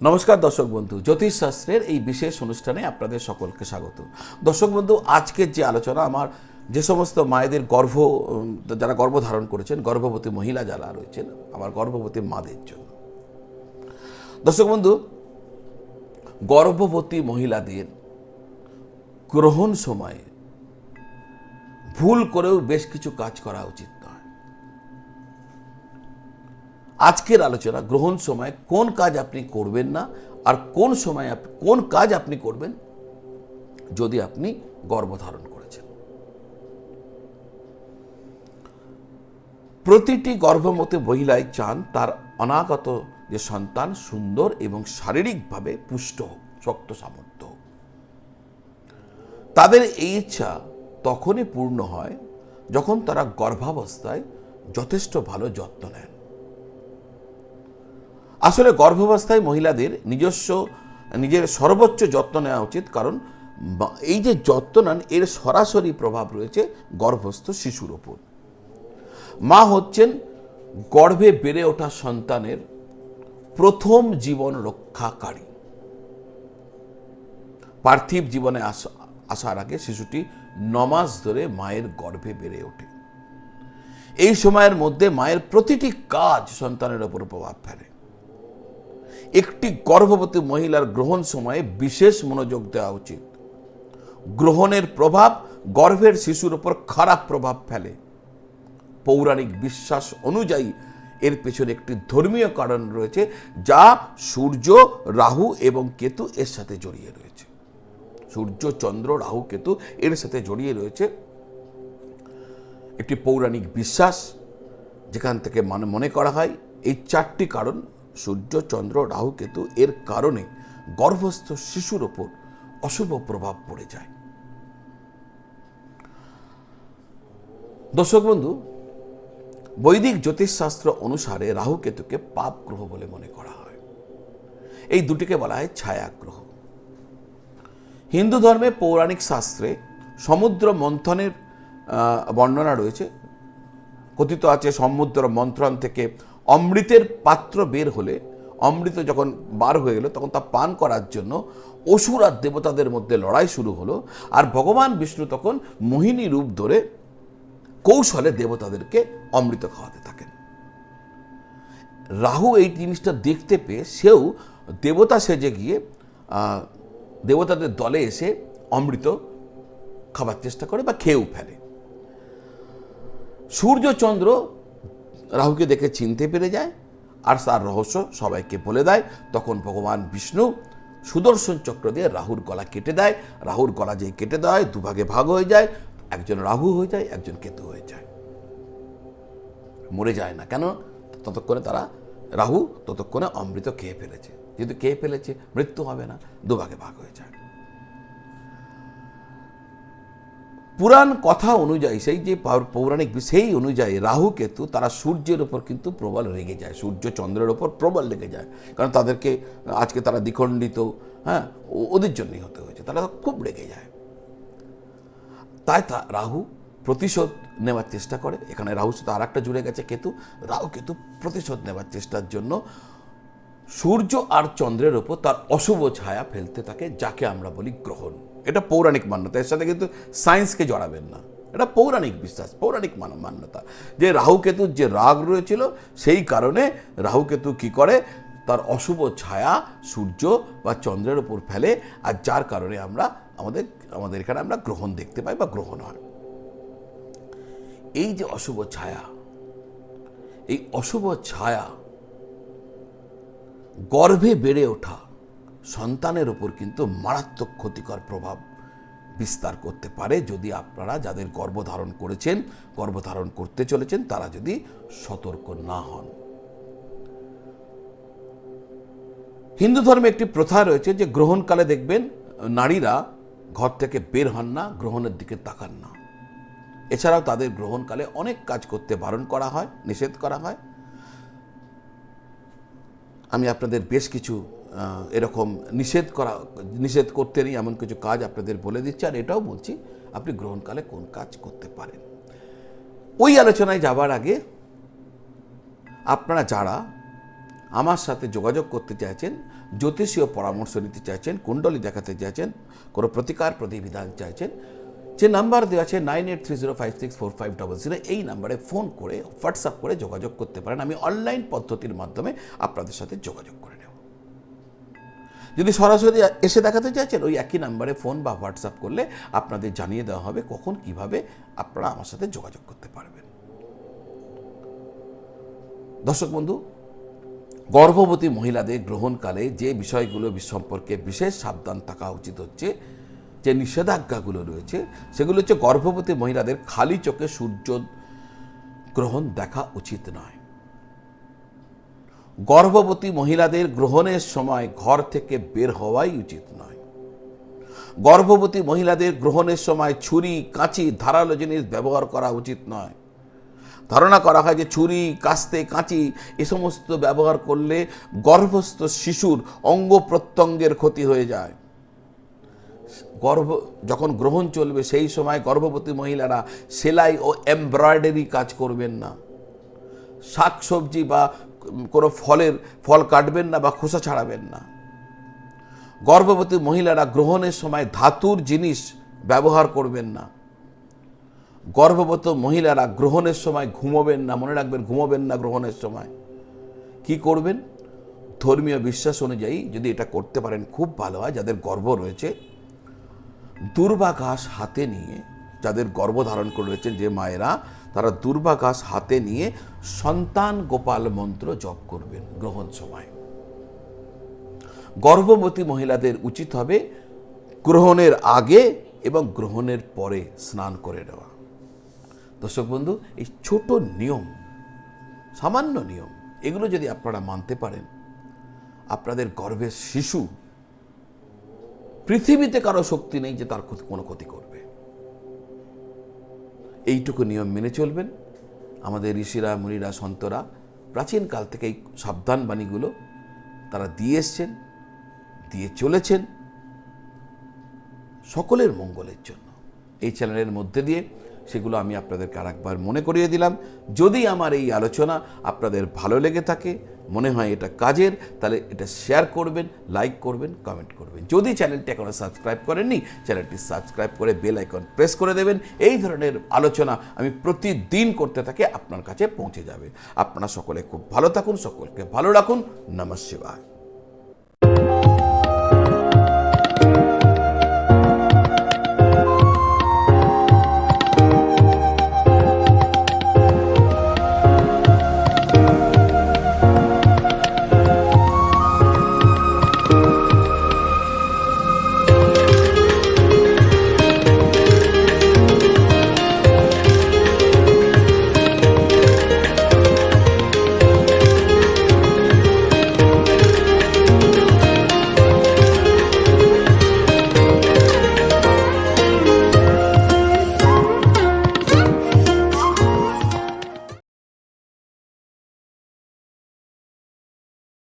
নমস্কার দর্শক বন্ধু জ্যোতিষশাস্ত্রের এই বিশেষ অনুষ্ঠানে আপনাদের সকলকে স্বাগত। দর্শক বন্ধু, আজকের যে আলোচনা, আমার যে সমস্ত মায়েদের গর্ভ, যারা গর্ভধারণ করেছেন, গর্ভবতী মহিলা যারা রয়েছেন, আমার গর্ভবতী মাদের জন্য। দর্শক বন্ধু, গর্ভবতী মহিলাদের গ্রহণ সময়ে ভুল করেও বেশ কিছু কাজ করা উচিত নয় আজকের আলোচনা, গ্রহণ সময়, কোন কাজ আপনি করবেন না আর কোন সময় কোন কাজ আপনি করবেন যদি আপনি গর্ভধারণ করেছেন। প্রতিটি গর্ভবতী মহিলাই চান তার অনাগত যে সন্তান সুন্দর এবং শারীরিকভাবে পুষ্ট হোক, শক্ত সামর্থ্য হোক। তাদের এই ইচ্ছা তখনই পূর্ণ হয় যখন তারা গর্ভাবস্থায় যথেষ্ট ভালো যত্ন নেন। আসলে গর্ভাবস্থায় মহিলাদের নিজস্ব, নিজের সর্বোচ্চ যত্ন নেওয়া উচিত। কারণ এই যে যত্ন নেন, এর সরাসরি প্রভাব রয়েছে গর্ভস্থ শিশুর ওপর। মা হচ্ছেন গর্ভে বেড়ে ওঠা সন্তানের প্রথম জীবন রক্ষাকারী। পার্থিব জীবনে আসা, আসার আগে শিশুটি নমাস ধরে মায়ের গর্ভে বেড়ে ওঠে। এই সময়ের মধ্যে মায়ের প্রতিটি কাজ সন্তানের ওপর প্রভাব ফেলে। একটি গর্ভবতী মহিলার গ্রহণ সময়ে বিশেষ মনোযোগ দেওয়া উচিত। গ্রহণের প্রভাব গর্ভের শিশুর উপর খারাপ প্রভাব ফেলে। পৌরাণিক বিশ্বাস অনুযায়ী এর পেছনে একটি ধর্মীয় কারণ রয়েছে, যা সূর্য, রাহু এবং কেতু এর সাথে জড়িয়ে রয়েছে। সূর্য, চন্দ্র, রাহু, কেতু এর সাথে জড়িয়ে রয়েছে। একটি পৌরাণিক বিশ্বাস, যেখান থেকে মানে মনে করা হয়, এই চারটি কারণ সূর্য চন্দ্র রাহু কেতু এর কারণে গর্ভস্থ শিশুর ওপর অশুভ প্রভাব পড়ে যায়। দর্শক বন্ধু, বৈদিক জ্যোতিষশাস্ত্র অনুসারে রাহু কেতুকে পাপ গ্রহ বলে মনে করা হয়। এই দুটিকে বলা হয় ছায়া গ্রহ। হিন্দু ধর্মে পৌরাণিক শাস্ত্রে সমুদ্র মন্থনের বর্ণনা রয়েছে। কথিত আছে সমুদ্র মন্থন থেকে অমৃতের পাত্র বের হলে, অমৃত যখন বার হয়ে গেল, তখন তা পান করার জন্য অসুর আর দেবতাদের মধ্যে লড়াই শুরু হলো। আর ভগবান বিষ্ণু তখন মোহিনী রূপ ধরে কৌশলে দেবতাদেরকে অমৃত খাওয়াতে থাকেন। রাহু এই জিনিসটা দেখতে পেয়ে সেও দেবতা সেজে গিয়ে দেবতাদের দলে এসে অমৃত খাবার চেষ্টা করে বা খেয়েও ফেলে। সূর্যচন্দ্র রাহুকে দেখে চিনতে পেরে যায় আর তার রহস্য সবাইকে বলে দেয়। তখন ভগবান বিষ্ণু সুদর্শন চক্র দিয়ে রাহুর গলা কেটে দেয়। রাহুর গলা যেই কেটে হয় দুভাগে ভাগ হয়ে যায়। একজন রাহু হয়ে যায়, একজন কেতু হয়ে যায়। মরে যায় না কেন? ততক্ষণে তারা রাহু, ততক্ষণে অমৃত খেয়ে ফেলেছে। যেহেতু খেয়ে ফেলেছে, মৃত্যু হবে না, দুভাগে ভাগ হয়ে যায়। পুরাণ কথা অনুযায়ী, সেই যে পৌরাণিক সেই অনুযায়ী রাহু কেতু তারা সূর্যের ওপর কিন্তু প্রবল রেগে যায়। সূর্য চন্দ্রের ওপর প্রবল রেগে যায়। কারণ তাদেরকে আজকে তারা দ্বিখণ্ডিত হ্যাঁ ওদের জন্যই হতে হয়েছে। তারা খুব রেগে যায়। তাই তা, রাহু প্রতিশোধ নেওয়ার চেষ্টা করে। এখানে রাহুর সাথে আর একটা জুড়ে গেছে, কেতু। রাহু কেতু প্রতিশোধ নেওয়ার চেষ্টার জন্য সূর্য আর চন্দ্রের ওপর তার অশুভ ছায়া ফেলতে থাকে, যাকে আমরা বলি গ্রহণ। এটা পৌরাণিক মান্যতা, এর সাথে কিন্তু সায়েন্সকে জড়াবেন না। এটা পৌরাণিক বিশ্বাস, পৌরাণিক মান- মান্যতা। যে রাহুকেতুর যে রাগ রয়েছিল, সেই কারণে রাহুকেতু কি করে? তার অশুভ ছায়া সূর্য বা চন্দ্রের ওপর ফেলে, আর যার কারণে আমরা আমাদের আমাদের এখানে আমরা গ্রহণ দেখতে পাই বা গ্রহণ হয়। এই যে অশুভ ছায়া, এই অশুভ ছায়া গর্ভে বেড়ে ওঠা সন্তানের ওপর কিন্তু মারাত্মক ক্ষতিকর প্রভাব বিস্তার করতে পারে যদি আপনারা যাদের গর্ভধারণ করেছেন, গর্ভধারণ করতে চলেছেন, তারা যদি সতর্ক না হন। হিন্দু ধর্মে একটি প্রথা রয়েছে যে গ্রহণকালে দেখবেন, নারীরা ঘর থেকে বের হন না, গ্রহণের দিকে তাকান না। এছাড়াও তাদের গ্রহণকালে অনেক কাজ করতে বারণ করা হয়, নিষেধ করা হয়। আমি আপনাদের বেশ কিছু এরকম নিষেধ করা, নিষেধ করতে নেই এমন কিছু কাজ আপনাদের বলে দিচ্ছি। আর এটাও বলছি, আপনি গ্রহণকালে কোন কাজ করতে পারেন। ওই আলোচনায় যাবার আগে আপনারা যারা আমার সাথে যোগাযোগ করতে চাইছেন, জ্যোতিষীয় পরামর্শ নিতে চাইছেন, কুণ্ডলী দেখাতে চাইছেন, কোনো প্রতিকার প্রতিবিধান চাইছেন, যে নাম্বার দেওয়া আছে nine eight three zero five six four five double zero, এই নাম্বারে ফোন করে, হোয়াটসঅ্যাপ করে যোগাযোগ করতে পারেন। আমি অনলাইন পদ্ধতির মাধ্যমে আপনাদের সাথে যোগাযোগ করে। যদি সরাসরি এসে দেখাতে চাইছেন, ওই একই নাম্বারে ফোন বা হোয়াটসঅ্যাপ করলে আপনাদের জানিয়ে দেওয়া হবে কখন, কীভাবে আপনারা আমার সাথে যোগাযোগ করতে পারবেন। দর্শক বন্ধু, গর্ভবতী মহিলাদের গ্রহণকালে যে বিষয়গুলো সম্পর্কে বিশেষ সাবধান থাকা উচিত হচ্ছে, যে নিষেধাজ্ঞাগুলো রয়েছে, সেগুলো হচ্ছে গর্ভবতী মহিলাদের খালি চোখে সূর্য গ্রহণ দেখা উচিত নয়। গর্ভবতী মহিলাদের গ্রহণের সময় ঘর থেকে বের হওয়াই উচিত নয়। গর্ভবতী মহিলাদের গ্রহণের সময় ছুরি, কাঁচি, ধারালো জিনিস ব্যবহার করা উচিত নয়। ধারণা করা হয় যে ছুরি, কাস্তে, কাঁচি এ সমস্ত ব্যবহার করলে গর্ভস্থ শিশুর অঙ্গ প্রত্যঙ্গের ক্ষতি হয়ে যায়। গর্ভ, যখন গ্রহণ চলবে সেই সময় গর্ভবতী মহিলারা সেলাই ও এমব্রয়ডারি কাজ করবেন না। শাক সবজি বা কোনো ফলের, ফল কাটবেন না বা খোসা ছাড়াবেন না। গর্ভবতী মহিলারা গ্রহণের সময় ধাতুর জিনিস ব্যবহার করবেন না। গর্ভবতী মহিলারা গ্রহণের সময় ঘুমোবেন না, মনে রাখবেন ঘুমোবেন না গ্রহণের সময়। কি করবেন? ধর্মীয় বিশ্বাস অনুযায়ী যদি এটা করতে পারেন, খুব ভালো হয়, যাদের গর্ভ রয়েছে। দুর্বা ঘাস হাতে নিয়ে যাদের গর্ভ ধারণ করে রয়েছেন যে মায়েরা তারা দুর্বা হাতে নিয়ে সন্তান গোপাল মন্ত্র জপ করবেন গ্রহণ সময়। গর্ভবতী মহিলাদের উচিত হবে গ্রহণের আগে এবং গ্রহণের পরে স্নান করে নেওয়া। দর্শক বন্ধু, এই ছোট নিয়ম, সামান্য নিয়ম, এগুলো যদি আপনারা মানতে পারেন, আপনাদের গর্ভের শিশু পৃথিবীতে কারও শক্তি নেই যে তার কোনো ক্ষতি করবে এইটুকু নিয়ম মেনে চলবেন। আমাদের ঋষিরা, মুনিরা, সন্তরা প্রাচীনকাল থেকে এই সাবধান বাণীগুলো তারা দিয়ে এসছেন, দিয়ে চলেছেন সকলের মঙ্গলের জন্য। এই চ্যানেলের মধ্যে দিয়ে সেগুলো আমি আপনাদেরকে আরেকবার মনে করিয়ে দিলাম। যদি আমার এই আলোচনা আপনাদের ভালো লেগে থাকে মনে হয় এটা কাজের, তাহলে এটা শেয়ার করবেন লাইক করবেন কমেন্ট করবেন। যদি চ্যানেলটি এখনও সাবস্ক্রাইব করেননি চ্যানেলটি সাবস্ক্রাইব করে বেল আইকন প্রেস করে দেবেন। এই ধরনের আলোচনা আমি প্রতিদিন করতে থাকি, আপনার কাছে পৌঁছে যাবে। আপনারা সকলে খুব ভালো থাকুন, সকলকে ভালো রাখুন। নমস্কার।